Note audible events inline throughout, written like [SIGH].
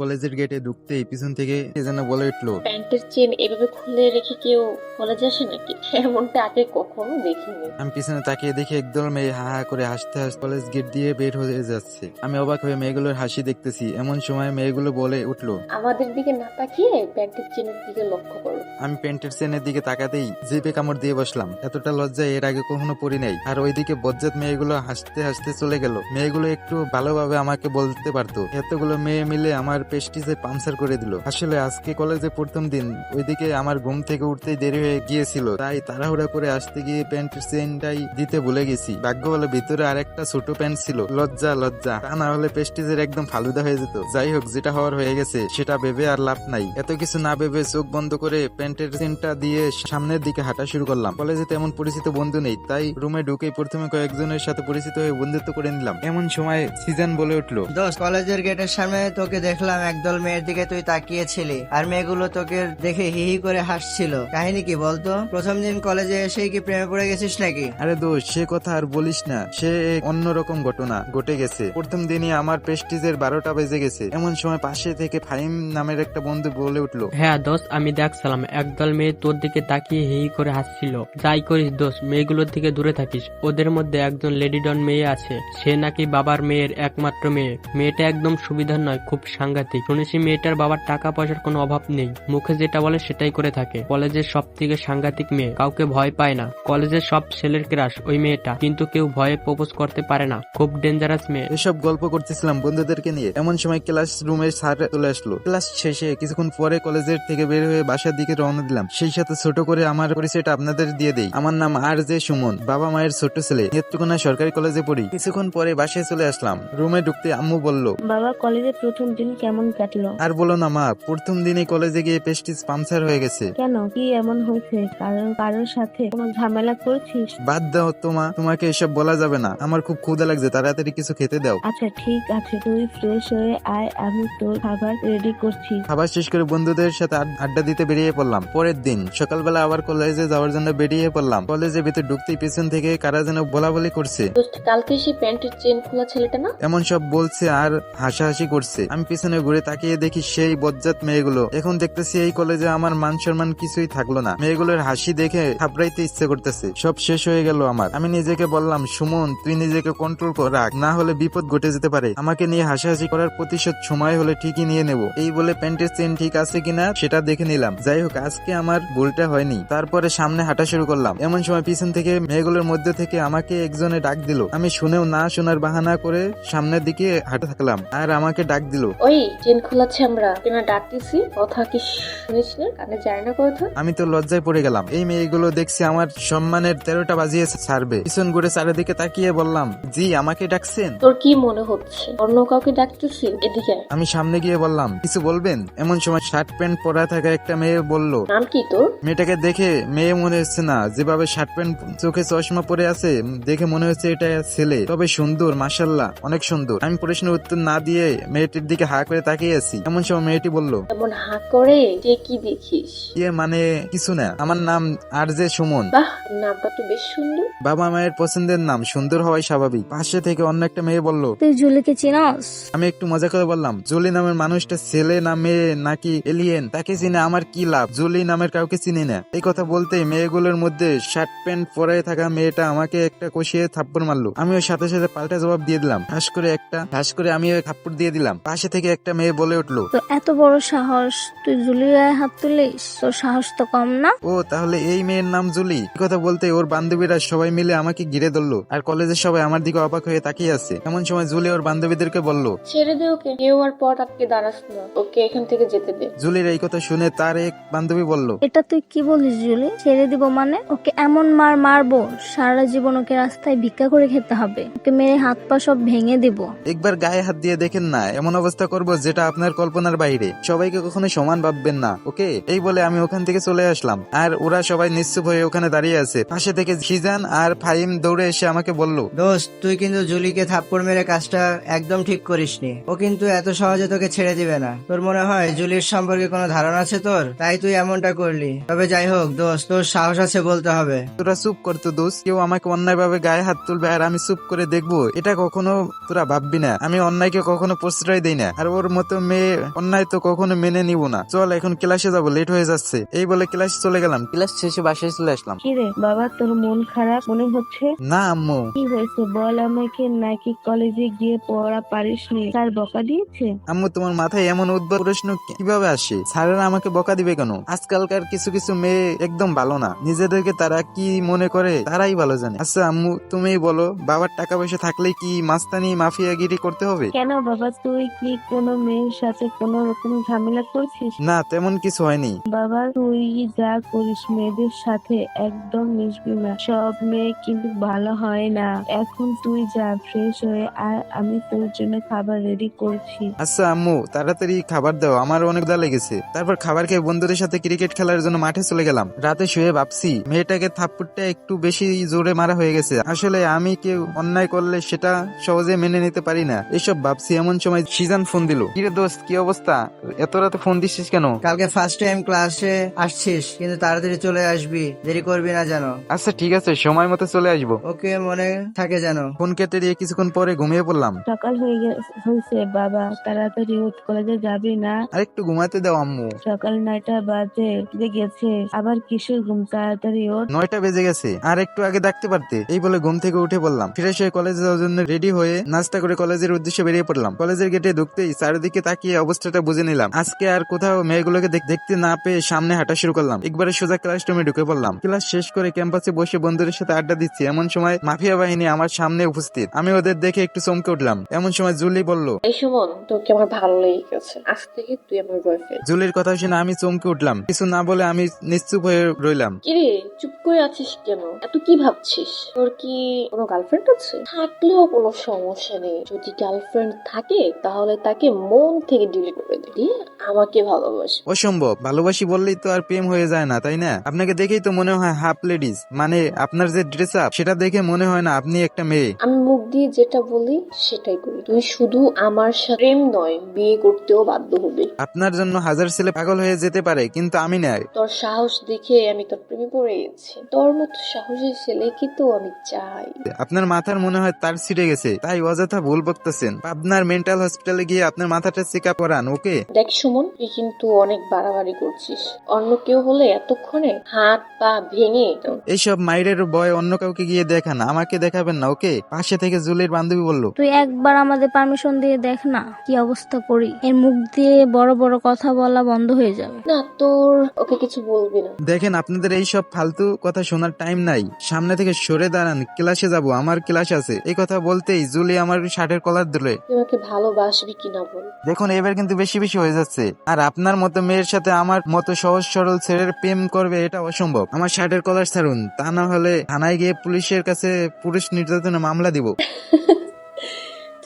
কলেজের গেটে ঢুকতেই পিছন থেকে কে যেন বলে উঠল প্যান্টের চেন এভাবে খুলে রেখে কেউ কলেজে আসে নাকি? এমনটা আগে কখনো দেখিনি। আমি পিছনে তাকিয়ে দেখি একদল মেয়ে হা হা করে হাসতে হাসতে কলেজ গেট দিয়ে বের হয়ে যাচ্ছে। আমি অবাক হয়ে মেয়েগুলোর হাসি দেখতেছি। এমন সময় মেয়েগুলো বলে উঠল আমাদের দিকে না তাকিয়ে প্যান্টের চেনের দিকে লক্ষ্য করো। আমি প্যান্টের চেনের দিকে তাকাতেই জিপে কামড় দিয়ে বসলাম। এতটা লজ্জা এর আগে কখনো পড়ি নাই। আর ওইদিকে বজ্জাত মেয়েগুলো হাসতে হাসতে চলে গেল। মেয়েগুলো একটু ভালোভাবে আমাকে বলতে পারতো। এতগুলো মেয়ে মিলে আমার পেস্টিজে পাঞ্চার করে দিল। আসলে আজকে কলেজে প্রথম দিন, ওইদিকে আমার ঘুম থেকে উঠতে দেরি হয়ে গিয়েছিল। তাই তাড়াহুড়া করে আসতে গিয়ে প্যান্টের চেনটাই দিতে ভুলে গেছি। ভাগ্য বলে ভিতরে আর একটা ছোট প্যান্ট ছিল। লজ্জা লজ্জা। তা না হলে পেস্টিজের একদম ফালুদা হয়ে যেত। যাই হোক, যেটা হওয়ার হয়ে গেছে, সেটা ভেবে আর লাভ নাই। এত কিছু না ভেবে চোখ বন্ধ করে প্যান্টের চেনটা দিয়ে সামনের দিকে হাঁটা শুরু করলাম। কলেজে তেমন পরিচিত বন্ধু নেই, তাই রুমে ঢুকেই প্রথমে কয়েকজনের সাথে পরিচিত হয়ে বন্ধুত্ব করে নিলাম। এমন সময় সিজন বলে উঠল, দোস্ত কলেজের গেটের সামনে তোকে দেখলাম। একদল মেয়ের দিকে তুই তাকিয়েছিলি। আর মেয়েগুলো তোকে দেখে হি হি করে হাসছিল। কাহিনী কি বলতো? প্রথম দিন কলেজে এসে কি প্রেমে পড়ে গেছিস নাকি? আরে দোষ সে কথা আর বলিস না। সে এক অন্যরকম ঘটনা ঘটে গেছে। প্রথম দিনই আমার প্রেস্টিজের বারোটা বেজে গেছে। এমন সময় পাশে থেকে ফাহিম নামের একটা বন্ধু বলে উঠল হ্যাঁ দোষ আমি দেখছিলাম। একদল মেয়ে তোর দিকে তাকিয়ে হেই করে হাসছিল। যাই করিস দোষ মেয়েগুলোর থেকে দূরে থাকিস। ওদের মধ্যে একজন লেডিডন মেয়ে আছে। সে নাকি বাবার মেয়ের একমাত্র মেয়ে। মেয়েটা একদম সুবিধার নয় খুব সাংঘাতিক শুনেছি মেয়েটার বাবার টাকা পয়সার কোনো অভাব নেই। মুখে যেটা বলে সেটাই করে থাকে। কলেজের সব থেকে সাংঘাতিক মেয়ে। কাউকে ভয় পায় না। কলেজের সব ছেলের ক্রাশ ওই মেয়েটা। কিন্তু কেউ ভয়ে প্রপোজ করতে পারে না। খুব ডেঞ্জারাস মেয়ে। এসব গল্প করতেছিলাম বন্ধুদেরকে নিয়ে। এমন সময় ক্লাস রুমে স্যার চলে আসলো। ক্লাস শেষে কিছুক্ষণ পরে কলেজের থেকে বের হয়ে বাসার দিকে রওনা দিলাম। সেই সাথে ছোট করে আমার পরিচয়টা আপনাদের দিয়ে দেই। আমার নাম আর জে সুমন। বাবা মায়ের ছোট ছেলে। নেত্রকোনা সরকারি কলেজে পড়ি। কিছুক্ষণ পরে বাসায় চলে আসলাম। রুমে ঢুকতে আম্মু বলল বাবা কলেজের প্রথম দিন কেমন কাটলো? আর বলো না মা প্রথম দিনই কলেজে গিয়ে পেস্টিস পাঞ্চার হয়ে গেছে। কেন? কি এমন হয়েছে? কারণ কারোর সাথে কোনো ঝামেলা করছিস? বাদ দাও তোমা তোমাকে এসব বলা যাবে না। আমার খুব ক্ষুধা লাগছে তাড়াতাড়ি কিছু খেতে দাও। আচ্ছা ঠিক আছে তুই ফ্রেশ হয়ে আয় আমি তোর খাবার রেডি করছি। খাবার শেষ করে বন্ধুদের সাথে আড- আড্ডা দিতে বেরিয়ে পড়লাম। পরের দিন সকালবেলা আবার কলেজে যাওয়ার জন্য বেরিয়ে পড়লাম। কলেজের ভিতর ঢুকতেই পেছন থেকে কারা যেন বলা বলি করছে। দোস্ত কালকে সেই প্যান্টের চেন খোলা ছেলেটা না? এমন সব বলছে আর হাসাহাসি করছে। আমি পিছনে ঘুরে তাকিয়ে দেখি সেই বজ্জাত মেয়েগুলো। এখন দেখতেছি এই কলেজে আমার মান সম্মান কিছুই থাকল না। মেয়েগুলোর হাসি দেখে থাপড়াইতে ইচ্ছে করতেছে। সব শেষ হয়ে গেল আমার। আমি নিজেকে বললাম, সুমন, তুই নিজেকে কন্ট্রোল কর রাখ না হলে বিপদ ঘটে যেতে পারে। আমাকে নিয়ে হাসাহাসি করার প্রতিশোধ সময় হলে ঠিকই নিয়ে নেব। এই বলে প্যান্টের চেন ঠিক আছে কিনা সেটা দেখে নিলাম। যাই হোক, আজকে আমার ভুলটা হয়নি। তারপরে সামনে হাঁটা শুরু করলাম। এমন সময় পিছন থেকে মেয়েগুলোর মধ্যে থেকে আমাকে একজনে ডাক দিল। আমি শুনেও না শোনার বাহানা করে সামনের দিকে হাঁটে থাকলাম। আর আমাকে ডাক দিল, ওই চেন খোলাচ্ছে আমরা। ডাকতেছি কথা কি শুনিস না কানে যায় না কথা? আমি তো লজ্জায় পড়ে গেলাম। এই মেয়েগুলো দেখছি আমার সম্মানের তেরোটা বাজিয়ে ছাড়বে। পিছন ঘুরে চারিদিকে তাকিয়ে বললাম জি আমাকে ডাকছেন? তোর কি মনে হচ্ছে? অন্য কাউকে ডাকতেছি এদিকে আয়। আমি সামনে গিয়ে বললাম কিছু বলবেন? এমন সময় শার্ট প্যান্ট পরা থাকা একটা মেয়ে বলল নাম কি তোর? মেয়েটাকে দেখে মেয়ে মনে হচ্ছে না যেভাবে শার্ট প্যান্ট চোখে চশমা পরে আছে দেখে মনে হচ্ছে এটা ছেলে। তবে সুন্দর মাসাল্লাহ অনেক সুন্দর। আমি প্রশ্নের উত্তর না দিয়ে মেয়েটির দিকে হা করে তাকিয়ে আছি এমন সময় মেয়েটি বলল এমন হা করে যে কি দেখিস? ইয়ে মানে কিছু না আমার নাম আর যে সুমন। বাহ নামটা তো বেশ সুন্দর। বাবা মায়ের পছন্দের নাম সুন্দর হওয়াই স্বাভাবিক। পাশে থেকে অন্য একটা মেয়ে বলল তুই জুলিকে চিনস? আমি একটু মজা করে বললাম জুলি নামের মানুষটা ছেলে না মেয়ে নাকি এলিয়েন তাকে চিনে আমার কি লাভ? জুলি নামের কাউকে চিনি না। এই কথা বলতে মেয়েগুলোর মধ্যে শার্ট প্যান্ট পরে থাকা মেয়েটা আমাকে একটা কষিয়ে থাপ্পড় মারলো। আমিও সাথে সাথে পাল্টা জবাব দিয়ে দিলাম ঠাস করে একটা ঠাস করে আমি থাপ্পড় দিয়ে দিলাম। পাশে থেকে একটা মেয়ে বলে উঠল তো এত বড় সাহস তুই জুলির গায়ে হাত তুলিস? তোর সাহস তো কম না? ও তাহলে এই মেয়ের নাম জুলি। এই কথা বলতে ওর বান্ধবীরা সবাই মিলে আমাকে ঘিরে ধরলো আর কলেজের সবাই আমার দিকে অবাক হয়ে তাকিয়ে আছে। এমন সময় জুলি ওর বান্ধবীদেরকে বলল ছেড়ে দে ওকে। কেউ আর পর আটকে দাঁড়াস না। ওকে এখান থেকে যেতে দে। জুলির এই কথা শুনে তার এক বান্ধবী বলল এটা তুই কি বলিস জুলি? ছেড়ে দিব মানে? ওকে এমন মার মারবো সারা জীবন ওকে রাস্তায় ভিক্ষা করে খেতে হবে। ওকে মেরে হাত পা সব ভেঙে দিব। একবার গায়ে হাত দিয়ে দেখেন না এমন অবস্থা করব যেটা আপনার কল্পনার বাইরে। সবাইকে কখনো সমান ভাববেন না ওকে? এই বলে আমি ওখান থেকে চলে আসলাম। আর ওরা সবাই নিশ্চুপ হয়ে ওখানে দাঁড়িয়ে আছে। পাশে থেকে সিজান আর ফাহিম দৌড়ে এসে আমাকে বলল দোস্ত তুই কিন্তু জুলিকে থাপ্পড় মেরে কাজটা একদম ঠিক করিসনি। ও কিন্তু এত সহজে তোকে ছেড়ে দিবে না। তোর মনে হয় জুলির সম্পর্কে কোনো ধারণা আছে তোর? তাই তুই এমনটা করলি। তবে যাই হোক দোস্ত তোর সাহস আছে বলতে হবে। তোরা চুপ করতো দোষ কেউ আমাকে অন্যায় ভাবে গায়ে হাত তুলবে আর আমি চুপ করে দেখব এটা কখনো তোরা ভাববি না। আমি অন্যায়কে কখনো প্রশ্রয় দেই না। আর ওর মতো মেয়ে অন্যায় তো কখনো মেনে নিব না। চল এখন ক্লাসে যাব লেট হয়ে যাচ্ছে। এই বলে ক্লাসে চলে গেলাম। ক্লাস শেষে বাসায় চলে আসলাম। কিরে বাবা তোর মন খারাপ মনে হচ্ছে? না আম্মু। কি হয়েছে বল আমাকে? নাকি কলেজে গিয়ে পড়া পারিসনি স্যার বকা দিয়েছে? আম্মু তোমার মাথায় এমন উদ্ভট প্রশ্ন কীভাবে আসে? স্যারেরা আমাকে বকা দিবে কেন? আজকালকার কিছু কিছু মেয়ে একদম ভালো না। নিজেদেরকে তারা কি মনে করে তারাই ভালো জানে। আচ্ছা আম্মু তুমিই বলো বাবার টাকা পয়সা থাকলে কি মাস্তানি মাফিয়াগিরি করতে হবে? কেন বাবা তুই কি কোনো মেয়ের সাথে কোনো রকম ঝামেলা করছিস? না তেমন কিছু হয়নি। বাবা তুই যা করিস মেয়েদের সাথে একদম মিশবি না। সব মেয়ে কিন্তু ভালো হয় না। এখন তুই যা ফ্রেশ হয়ে আর আমি তোর জন্য খাবার রেডি করছি। আচ্ছা আম্মু তাড়াতাড়ি খাবার দাও। আমার অনেক দা লেগেছে। তারপর খাবার খেয়ে বন্ধুদের সাথে ক্রিকেট খেলার জন্য মাঠে চলে গেলাম। রাতে শুয়ে ভাবছি মেয়েটাকে থাপ্পড়টা একটু বেশি জোরে মারা হয়ে গেছে। আসলে আমি কেউ অন্যায় করলে সেটা সহজে মেনে নিতে পারি না। এসব ভাবছি এমন সময় সিজান ফোন দিল। কিরে দোস্ত কি অবস্থা? এত রাতে ফোন দিচ্ছিস কেন? কালকে ফার্স্ট টাইম ক্লাসে আসছিস কিন্তু তাড়াতাড়ি চলে আসবি দেরি করবি না জানো আচ্ছা ঠিক আছে সময় মতো চলে আসব। ওকে মনে থাকে জানো ফোন কেটে দিয়ে কিছুক্ষণ পরে ঘুমিয়ে পড়লাম। সকাল হয়ে গে- হয়েছে বাবা তাড়াতাড়ি উঠ কলেজে যাবি না? আর একটু ঘুমাতে দাও আম্মু। সকাল নয়টা বাজে যে গেছে। আবার কিসের ঘুম তাড়াতাড়ি ওঠ নয়টা বেজে গেছে আর একটু আগে ডাকতে পারতে। এই বলে ঘুম থেকে উঠে পড়লাম। ফ্রেশ হয়ে কলেজে যাওয়ার জন্য রেডি হয়ে নাস্তা করে কলেজের উদ্দেশ্যে বেরিয়ে পড়লাম। কলেজের গেটে ঢুকতেই চারিদিকে তাকিয়ে অবস্থাটা বুঝে নিলাম। আজকে আর কোথাও মেয়েগুলোকে দেখতে না পেয়ে সামনে হাঁটা শুরু করলাম। একবারে সোজা ক্লাসরুমে ঢুকে পড়লাম। ক্লাস শেষ করে ক্যাম্পাসে বসে বন্ধুদের সাথে আড্ডা দিচ্ছি। এমন সময় মাফিয়া বাহিনী আমার সামনে উপস্থিত। আমি ওদের দেখে একটু চমকে উঠলাম। এমন সময় জুলি বলল এই সুমন তোকে আমার ভালো লেগে গেছে আজ থেকে তুই আমার বয়ফ্রেন্ড জুলির কথা শুনে আমি চমকে উঠলাম। কিছু না বলে আমি নিশ্চুপ হয়ে রইলাম। কিরে চুপ করে আছিস কেন? এত কি ভাবছিস? তোর কি কোনো গার্লফ্রেন্ড আছে? থাকলেও কোনো সমস্যা নেই। যদি গার্লফ্রেন্ড থাকে তাহলে তাকে মন থেকে ডিলিট করে দিয়ে আমাকে ভালোবাসে। অসম্ভব ভালোবাসি বললেই তো আর প্রেম হয়ে যায় না তাই না? আপনাকে দেখেই তো মনে হয় হাফ লেডিস মানে আপনার যে ড্রেস আপ সেটা দেখে মনে হয় না আপনি একটা মেয়ে। আমি মুখ দিয়ে যেটা বলি সেটাই করি। তুই শুধু আমার সাথে প্রেম নয় বিয়ে করতেও বাধ্য হবি। আপনার জন্য হাজার ছেলে পাগল হয়ে যেতে পারে কিন্তু আমি নয় তোর সাহস দেখে আমি তোর প্রেমে পড়ে গেছি। তোর মতো সাহসী ছেলেকে তো আমি চাই। আপনার মাথার মনে হয় তার ছিঁড়ে গেছে তাই অযথা ভুল বকতেছেন। আপনার মেন্টাল হসপিটালে গিয়ে আপনার মাথাটা চেক আপ করান ওকে? দেখ সুমন তুই কিন্তু অনেক বাড়াবাড়ি করছিস। অন্য কেউ হলে এতক্ষণে হাত পা ভেঙে এইসব মাইরের বয় অন্য কাউকে গিয়ে দেখান আমাকে দেখাবেন না ওকে? পাশে থেকে জুলির বান্ধবী বলল তুই একবার আমাদের পারমিশন দিয়ে দেখ না কি অবস্থা করি। এর মুখ দিয়ে বড় বড় কথা বলা বন্ধ হয়ে যাবে। না তোর ওকে কিছু বলবি না। দেখেন আপনাদের এই সব ফালতু কথা শোনার টাইম নাই। সামনে থেকে সরে দাঁড়ান ক্লাসে যাব আমার ক্লাস আছে। এই কথা বলতেই জুলি আমার শার্টের কলার দিলে তুই আমাকে ভালোবাসবি কিনা বল? দেখুন, এবার কিন্তু বেশি বেশি হয়ে যাচ্ছে। আর আপনার মতো মেয়ের সাথে আমার মতো সহজ সরল ছেলের প্রেম করবে, এটা অসম্ভব। আমার শার্টের কলার ছাড়ুন, তা না হলে থানায় গিয়ে পুলিশের কাছে পুরুষ নির্যাতনের মামলা দিব। [LAUGHS]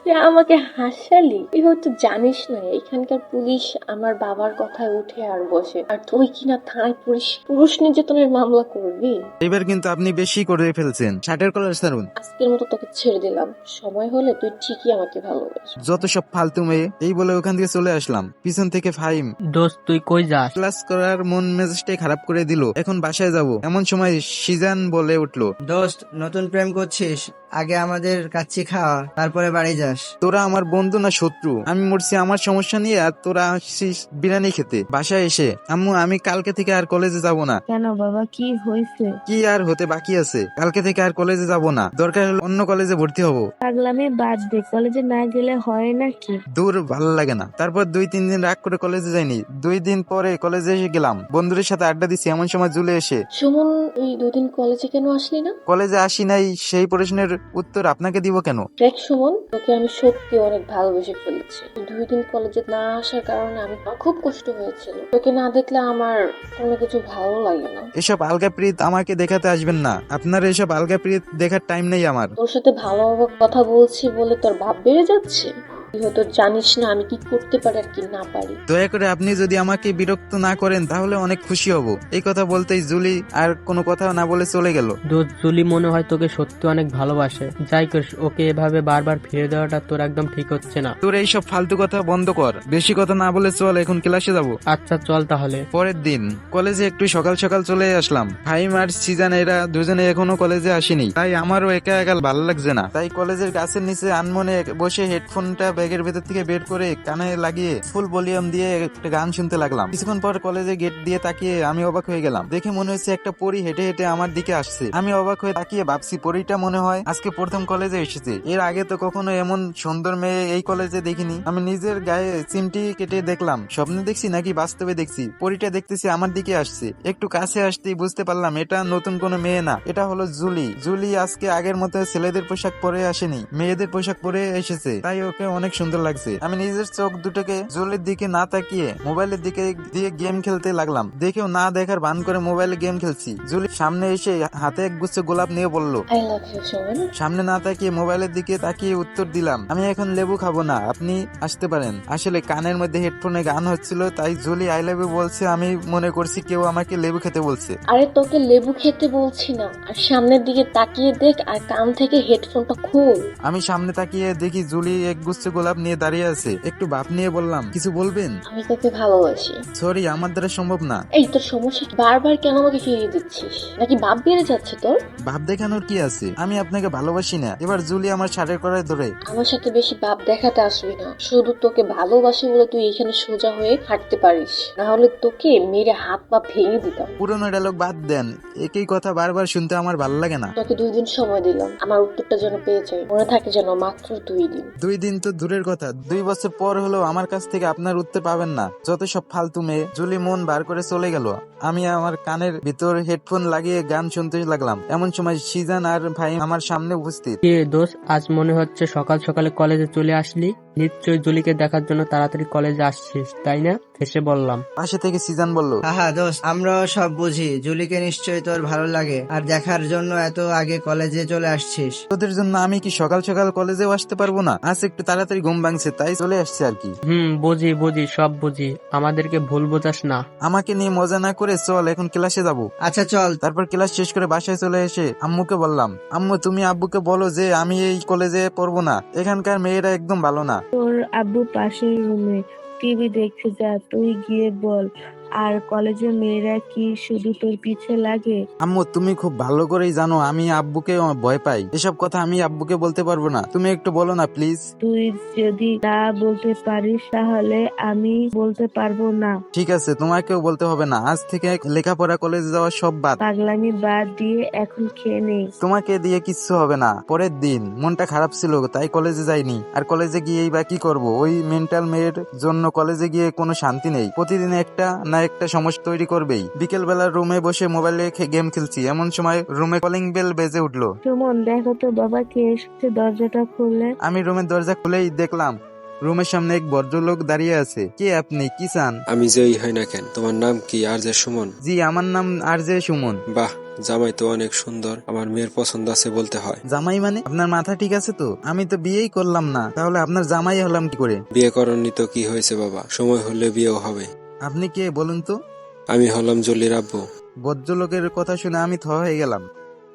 তুই আমাকে হাসালি? তুই হয়তো জানিস না এখানকার পুলিশ আমার বাবার কথায় উঠে আর বসে। আর তুই কিনা থানায় পুলিশ পুরুষ নির্যাতনের মামলা করবি? এবার কিন্তু আপনি বেশি করে ফেলছেন। শার্টের কলার ছাড়ুন আজকের মতো তোকে ছেড়ে দিলাম। সময় হলে তুই ঠিকই আমাকে ভালোবাসবি যত সব ফালতু মেয়ে এই বলে ওখান থেকে চলে আসলাম। পিছন থেকে ফাইম দোস্ত তুই কই যাস? ক্লাস করার মন মেজাজটাই খারাপ করে দিল। এখন বাসায় যাব। এমন সময় সিজান বলে উঠল দোস্ত নতুন প্রেম করছিস? আগে আমাদের কাচ্চি খাওয়া তারপরে বাড়ি যাস। তোরা আমার বন্ধু না শত্রু। আমি মরছি আমার সমস্যা নিয়ে আর তোরা আসছিস বিরিয়ানি খেতে। বাসায় এসে। আম্মু আমি কালকে থেকে আর কলেজে যাব না। কেন বাবা কি হয়েছে? কি আর হতে বাকি আছে? কালকে থেকে আর কলেজে যাব না। দরকার হলে অন্য কলেজে ভর্তি হব। পাগলামি বাদ দে কলেজে না গেলে হয় নাকি দূর ভালো লাগে না। তারপর দুই তিন দিন রাগ করে কলেজে যাইনি। দুই দিন পরে কলেজে এসে গেলাম। বন্ধুদের সাথে আড্ডা দিছি এমন সময় জুলে এসে। সুমন তুই দুদিন কলেজে কেন আসলি না? কলেজে আসি নাই সেই প্রশ্নের উত্তর আপনাকে দিব কেন? দেখ সুমন তোকে আমি সত্যি অনেক ভালোবেসে ফেলেছি। দুই দিন কলেজে না আসার কারণে আমি খুব কষ্ট হয়েছিল। তোকে না দেখলে আমার কোনো কিছু ভালো লাগে না। এসব আলগা প্রীত আমাকে দেখাতে আসবেন না। আপনার এসব আলগা প্রীত দেখার টাইম নেই আমার। তোর সাথে ভালোভাবে কথা বলছি বলে তোর ভাব বেড়ে যাচ্ছে? হয়তো জানিস না আমি কি করতে পারি আর কি না পারি। দয়া করে আপনি যদি আমাকে বিরক্ত না করেন তাহলে অনেক খুশি হব। এই কথা বলতেই জুলি আর কোনো কথা না বলে চলে গেল। জুলি মনে হয় তোকে সত্যি অনেক ভালোবাসে। যাই করিস ওকে এভাবে বারবার ফিরে দেওয়াটা তোর একদম ঠিক হচ্ছে না। তোর এইসব ফালতু কথা বন্ধ কর। বেশি কথা না বলে চল এখন ক্লাসে যাব। আচ্ছা চল তাহলে। পরের দিন কলেজে একটু সকাল সকাল চলে আসলাম। ফাইম আর সিজান এরা দুজনে এখনও কলেজে আসেনি। তাই আমারও একা একা ভালো লাগছে না। তাই কলেজের গাছের নিচে আনমনে বসে হেডফোনটা ব্যাগের ভেতর থেকে বের করে কানে লাগিয়ে ফুল ভলিউম দিয়ে একটা গান শুনতে লাগলাম। কিছুক্ষণ পর কলেজে গেট দিয়ে তাকিয়ে আমি অবাক হয়ে গেলাম। দেখে মনে হচ্ছে একটা পরি হেঁটে হেঁটে আমার দিকে আসছে। আমি অবাক হয়ে তাকিয়ে ভাবছি, পরিটা মনে হয় আজকে প্রথম কলেজে এসেছে। এর আগে তো কখনো এমন সুন্দর মেয়ে এই কলেজে দেখিনি। আমি নিজের গায়ে চিমটি কেটে দেখলাম। স্বপ্নে দেখছি নাকি বাস্তবে দেখছি। পরিটা দেখতেছি আমার দিকে আসছে। একটু কাছে আসতেই বুঝতে পারলাম, এটা নতুন কোনো মেয়ে না। এটা হলো জুলি। জুলি আজকে আগের মতো ছেলেদের পোশাক পরে আসেনি। মেয়েদের পোশাক পরে এসেছে। তাই ওকে অনেক সুন্দর লাগছে। আমি নিজের চোখ দুটোকে জুলির দিকে না তাকিয়ে মোবাইলের দিকে দিয়ে গেম খেলতে লাগলাম। দেখেও না দেখার ভান করে মোবাইলে গেম খেলছি। জুলি সামনে এসে হাতে এক গুচ্ছ গোলাপ নিয়ে বলল সামনে না তাকিয়ে মোবাইলের দিকে তাকিয়ে উত্তর দিলাম আমি এখন লেবু খাব না আপনি আসতে পারেন। আসলে কানের মধ্যে হেডফোনে গান হচ্ছিল তাই জুলি আই লাভ ইউ বলছে আমি মনে করছি কেউ আমাকে লেবু খেতে বলছে। আরে তোকে লেবু খেতে বলছি না আর সামনের দিকে তাকিয়ে দেখ আর কান থেকে হেডফোনটা খুল। আমি সামনে তাকিয়ে দেখি জুলি এক গুচ্ছ গোলাপ নিয়ে দাঁড়িয়ে আছে। একটু বাপ নিয়ে বললাম কিছু বলবেন? আমি তোকে ভালোবাসি। সরি আমার দ্বারা সম্ভব না। এই তোর সমস্যা কি? বারবার কেন আমাকে ফিরিয়ে দিচ্ছিস? নাকি বাপ বেড়ে যাচ্ছে তোর? ভাব দেখানোর কি আছে? আমি আপনাকে ভালোবাসি না। এবার জুলি আমার শাড়ির করায় ধরে। আমার সাথে বেশি বাপ দেখাতে আসবি না। শুধু তোকে ভালোবাসি বলে তুই এখানে সোজা হয়ে হাঁটতে পারিস। না হলে তোকে মেরে হাত পা ভেঙে দিতাম। পুরনো ডায়লগ বাদ দেন। একই কথা বারবার শুনতে আমার ভালো লাগে না। তোকে দুই দিন সময় দিলাম। আমার উত্তরটা যেন পেয়ে যাই। মনে থাকে যেন মাত্র দুই দিন। দুই দিন তো দূরের কথা দুই বছর পর হলেও আমার কাছ থেকে আপনার উত্তর পাবেন না। যত সব ফালতু মেয়ে জুলি মন বার করে চলে গেল। আমি আমার কানের ভিতর হেডফোন লাগিয়ে গান শুনতে লাগলাম। এমন সময় সিজান আর ভাই আমার সামনে উপস্থিত। কে দোষ? আজ মনে হচ্ছে সকাল সকালে কলেজে চলে আসলি। নিশ্চয়ই জুলিকে দেখার জন্য তাড়াতাড়ি কলেজে আসছিস তাই না? হেসে বললাম। পাশে থেকে সিজান বলল হাহা দোস্ত আমরাও সব বুঝি। জুলিকে নিশ্চয়ই তোর ভালো লাগে। আর দেখার জন্য এত আগে কলেজে চলে আসছিস। তোদের জন্য আমি কি সকাল সকাল কলেজেও আসতে পারব না? আজ একটু তাড়াতাড়ি ঘুম ভাঙছে তাই চলে আসছে আর কি। হুম বুঝি বুঝি সব বুঝি। আমাদেরকে ভুল বোঝাস না। আমাকে নিয়ে মজা না করে চল এখন ক্লাসে যাব। আচ্ছা চল। তারপর ক্লাস শেষ করে বাসায় চলে এসে আম্মুকে বললাম আম্মু তুমি আব্বুকে বলো যে আমি এই কলেজে পড়ব না। এখানকার মেয়েরা একদম ভালো না। তোর আব্বু পাশের রুমে টিভি দেখতে যা তুই গিয়ে বল। আর কলেজের মেয়েরা কি শুধু তোর পিছে লাগে? আম্মু তুমি খুব ভালো করেই জানো আমি আব্বুকে ভয় পাই। এসব কথা আমি আব্বুকে বলতে পারব না। তুমি একটু বলো না প্লিজ। তুই যদি না বলতে পারিস তাহলে আমি বলতে পারব না। ঠিক আছে তোমাকেও বলতে হবে না। আজ থেকে লেখাপড়া কলেজে যাওয়া সব বাদ। পাগলামি বাদ দিয়ে এখন খেয়ে নে। তোমাকে দিয়ে কিচ্ছু হবে না। পরের দিন মনটা খারাপ ছিল তাই কলেজে যাইনি। আর কলেজে গিয়েই বা কি করব? ওই মেন্টাল মেয়ের জন্য কলেজে গিয়ে কোনো শান্তি নেই। প্রতিদিন একটা না একটা সমস্যা তৈরি করবেই। বিকেল বেলা রুমে বসে মোবাইলে গেম খেলছি। এমন সময় রুমে কলিং বেল বেজে উঠল। সুমন দেখো তো বাবা কে এসেছে দরজাটা খুললে? আমি রুমের দরজা খুলেই দেখলাম রুমের সামনে এক ভদ্রলোক দাঁড়িয়ে আছে। কে আপনি? কি চান? আমি যেই হয় না কেন তোমার নাম কি? আর যে সুমন? জি আমার নাম আর জে সুমন। বাহ জামাই তো অনেক সুন্দর। আমার মেয়ের পছন্দ আছে বলতে হয়। জামাই মানে? আপনার মাথা ঠিক আছে তো? আমি তো বিয়েই করলাম না। তাহলে আপনার জামাই হলাম কি করে? বিয়ে করনি তো কি হয়েছে বাবা? সময় হলে বিয়েও হবে। আপনি কে বলুন তো? আমি হলাম জলির আব্বু। ভদ্রলোকের কথা শুনে আমি থ হয়ে গেলাম।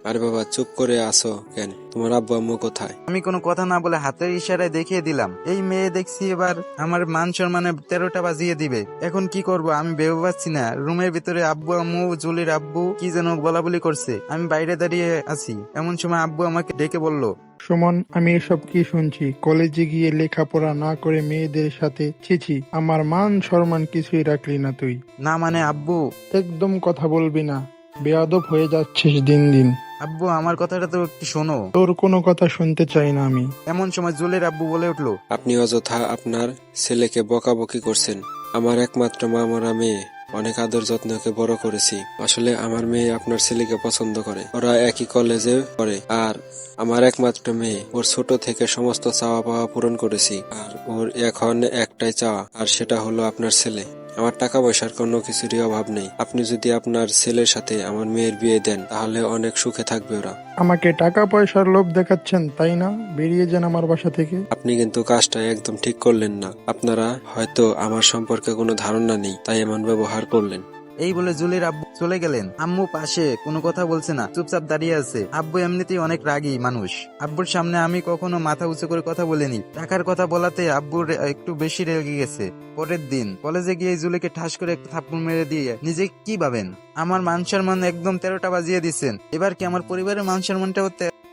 আরে বাবা চুপ করে আসো কেন? তোমার আব্বু আম্মু কোথায়? আমি কোনো কথা না বলে হাতের ইশারায় দেখিয়ে দিলাম। এই মেয়ে দেখছি এবার আমার মান সম্মানে তেরোটা বাজিয়ে দিবে। এখন কি করব? আমি ভেবে পাচ্ছি না। রুমের ভিতরে আব্বু আম্মু জুলির আব্বু কি যেন বলা বলি করছে। আমি বাইরে দাঁড়িয়ে আছি। এমন সময় আব্বু আমাকে ডেকে বলল সুমন আমি এসব কি শুনছি? কলেজে গিয়ে লেখাপড়া না করে মেয়েদের সাথে ছিছি আমার মান সম্মান কিছুই রাখলি না তুই। না মানে আব্বু। একদম কথা বলবি না। বেয়াদব হয়ে যাচ্ছিস দিন দিন। আব্বু আমার কথাটা তো একটু শোনো। তোর কোনো কথা শুনতে চাই না আমি। এমন সময় জুলের আব্বু বলে উঠল আপনি অযথা আপনার ছেলেকে বকাবকি করছেন। আমার একমাত্র মা মরা মেয়ে। অনেক আদর যত্নকে বড় করেছি। আসলে আমার মেয়ে আপনার ছেলেকে পছন্দ করে। ওরা একই কলেজে পড়ে। আর আমার একমাত্র মেয়ে ওর ছোট থেকে সমস্ত চাওয়া পাওয়া পূরণ করেছি। আর ওর এখন একটাই চাওয়া আর সেটা হলো আপনার ছেলে। আমার টাকা পয়সার কোনো কিছুরই অভাব নেই। আপনি যদি আপনার ছেলের সাথে আমার মেয়ের বিয়ে দেন তাহলে অনেক সুখে থাকবে ওরা। আমাকে টাকা পয়সার লোভ দেখাচ্ছেন তাই না? বেরিয়ে যান আমার বাসা থেকে। আপনি কিন্তু কাজটা একদম ঠিক করলেন না। আপনারা হয়তো আমার সম্পর্কে কোনো ধারণা নেই তাই এমন ব্যবহার করলেন। এই বলে জুলির আব্বু চলে গেলেন। আম্মু পাশে, কোনো কথা বলছে না। চুপচাপ দাঁড়িয়ে আছে। আব্বু এমনিতেই অনেক রাগী মানুষ। আব্বুর সামনে আমি কখনো মাথা উঁচু করে কথা বলিনি। টাকার কথা বলাতে আব্বুর একটু বেশি রেগে গেছে। পরের দিন, কলেজে গিয়ে জুলিকে ঠাস করে একটা থাপ্পড় মেরে দিয়ে, নিজে কি ভাবেন? আমার মান সম্মান একদম তেরোটা বাজিয়ে দিচ্ছেন এবার কি আমার পরিবারের মান সম্মানটাও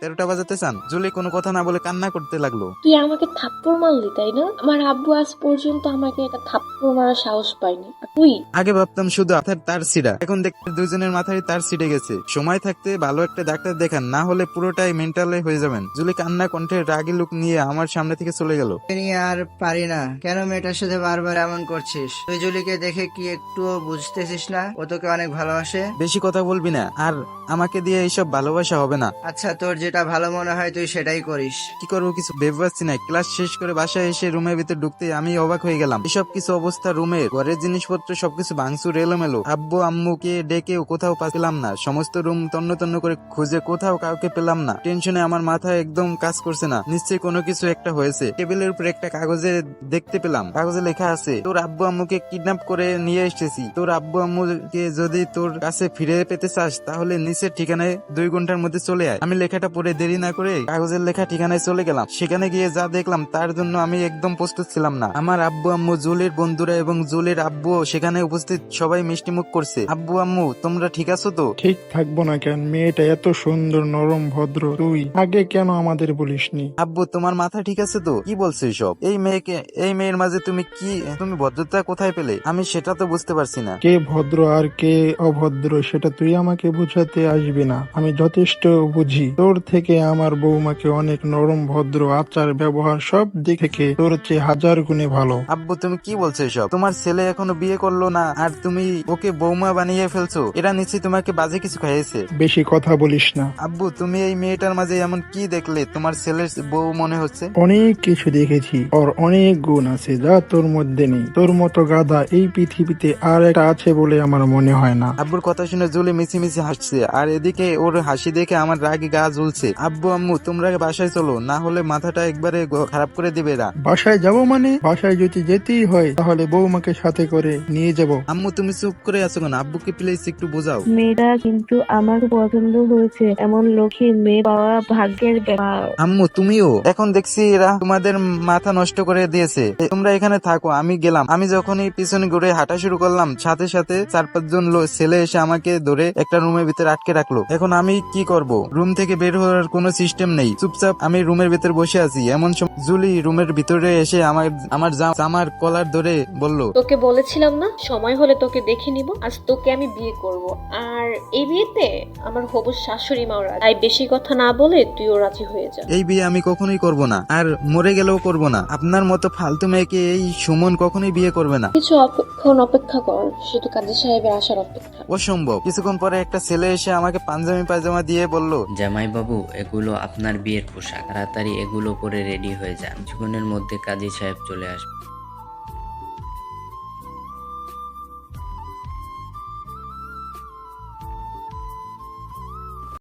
তেরোটা বাজাতে চান? জুলি কোনো কথা না বলে কান্না করতে লাগল। তুই আমাকে থাপ্পড় মারলি তাই না? আমার আব্বু আজ পর্যন্ত আমাকে একটা থাপ্পড় মারার সাহস পায়নি। আর তুই? আগে ভাবতাম শুধু মাথার তার সিরা এখন দেখতে দুজনের মাথায় তার সিটে গেছে। সময় থাকতে ভালো একটা ডাক্তার দেখান না হলে পুরোটাই মেন্টালে হয়ে যাবেন। জুলি কান্না কণ্ঠে রাগি লুক নিয়ে আমার সামনে থেকে চলে গেল। তোকে আর পারি না। কেন মেয়েটার সাথে বারবার এমন করছিস? তুই জুলিকে দেখে কি একটুও বুঝতেছিস না? ও তোকে অনেক ভালোবাসে। বেশি কথা বলবি না আর আমাকে দিয়ে এইসব ভালোবাসা হবে না। আচ্ছা তোর যেটা ভালো মনে হয় তুই সেটাই করিস। কি করব কিছু ভেবে পাচ্ছি না। ক্লাস শেষ করে বাসায় এসে রুমের ভিতরে ঢুকতে আমি অবাক হয়ে গেলাম। এসব কিছু অবস্থা রুমে ঘরের জিনিসপত্র সবকিছু ভাঙচুর এলোমেলো। আব্বু, আম্মুকে ডেকে কোথাও পেলাম না। সমস্ত রুম তন্ন তন্ন করে খুঁজে কোথাও কাউকে পেলাম না। টেনশনে আমার মাথা একদম কাজ করছে না। নিশ্চয়ই কোনো কিছু একটা হয়েছে। টেবিলের উপর একটা কাগজে দেখতে পেলাম। কাগজে লেখা আছে, তোর আব্বু, আম্মুকে কিডন্যাপ করে নিয়ে এসেছি। তোর আব্বু, আম্মুকে যদি তোর কাছে ফিরে পেতে চাস, তাহলে নিচের ঠিকানায় দুই ঘণ্টার মধ্যে চলে আয়। আমি লেখাটা পড়ে দেরি না করে কাগজের লেখা ঠিকানায় চলে গেলাম। সেখানে গিয়ে যা দেখলাম তার জন্য আমি একদম প্রস্তুত ছিলাম না। আমার আব্বু আম্মু জুলির বন্ধুরা এবং জুলির আব্বু সেখানে উপস্থিত। সবাই মিষ্টি মুখ করছে। আব্বু আম্মু তোমরা ঠিক আছো তো? ঠিক থাকব না কেন? মেয়েটা এত সুন্দর নরম ভদ্র। তুই আগে কেন আমাদের বলিসনি? আব্বু তোমার মাথা ঠিক আছে তো? কি বলছো সব এই মেয়েকে এই মেয়ের মাঝে তুমি কি তুমি ভদ্রতা কোথায় পেলে? আমি সেটা তো বুঝতে পারছি না। কে ভদ্র আর কে অভদ্র সেটা তুই আমাকে বুঝাতে আসবি না। আমি যথেষ্ট বুঝি। তোর থেকে আমার বৌমাকে অনেক নরম ভদ্র আচার ব্যবহার সব দিক থেকে তোর চেয়ে হাজার গুণে ভালো। আব্বু তুমি কি বলছো এসব? তোমার ছেলে এখনও বিয়ে করল না আর তুমি ওকে বৌমা বানিয়ে ফেলছো? এরা নিশ্চয়ই তোমাকে বাজে কিছু খাইয়েছে। বেশি কথা বলিস না। আব্বু তুমি এই মেয়েটার মাঝে এমন কি দেখলে? তোমার ছেলের বউ মনে হচ্ছে? অনেক কিছু দেখেছি ওর অনেক গুণ আছে যা তোর মধ্যে নেই। তোর মতো গাধা এই পৃথিবীতে আর একটা আছে বলে আমার মনে হয় না। আব্বুর কথা শুনে জুলি মিছি মিছি হাসছে আর এদিকে ওর হাসি দেখে আমার রাগে গা জ্বলছে। আব্বু আম্মু তোমরা বাসায় চলো না হলে মাথাটা একবারে খারাপ করে দিবে এরা। বাসায় যাব মানে? বাসায় যদি যেতেই হয় তাহলে বৌমাকে সাথে করে নিয়ে যাব। আম্মু তুমি চুপ করে আছো কেন? আব্বুকে প্লিজ একটু বোঝাও। মেয়েটা কিন্তু আমার পছন্দ হয়েছে। এমন লক্ষ্মী মেয়ে পাওয়া ভাগ্যের ব্যাপার। আম্মু তুমিও? এখন দেখছি এরা তোমাদের মাথা নষ্ট করে দিয়েছে। তোমরা এখানে থাকো আমি গেলাম। আমি যখনই পিছনে ঘুরে হাঁটা শুরু করলাম সাথে সাথে চার পাঁচজন ছেলে এসে আমাকে ধরে একটা রুমের ভিতরে আটকে রাখল। এখন আমি কি করব? রুম থেকে বের হওয়ার কোনো সিস্টেম নেই। চুপচাপ আমি রুমের ভিতরে বসে আছি। এমন সময় জুলি রুমের ভিতরে এসে আমার আমার জামার কলার ধরে বলল তোকে বলেছিলাম না? সময় হলে তোকে দেখে নিব। আজ তোকে আমি বিয়ে করব। আর এই বিয়েতে আমার হবু শাশুড়ি মাও রাজি। তাই বেশি কথা না বলে তুইও রাজি হয়ে যা। এই বিয়ে আমি কখনোই করব না। আর মরে গেলেও করব না। আপনার মতো ফালতু মেয়েকে এই সুমন কখনোই বিয়ে করবে না। কিছু অপেক্ষণ অপেক্ষা কর। শুধু কাজী সাহেবের আসার অপেক্ষা। অসম্ভব। কিছুক্ষণ পরে একটা ছেলে এসে আমাকে পাঞ্জাবি পায়জামা দিয়ে বলল জামাই বাবু এগুলো আপনার বিয়ের পোশাক। তাড়াতাড়ি এগুলো পরে রেডি হয়ে যান। কিছুক্ষণের মধ্যে কাজী সাহেব চলে আসবে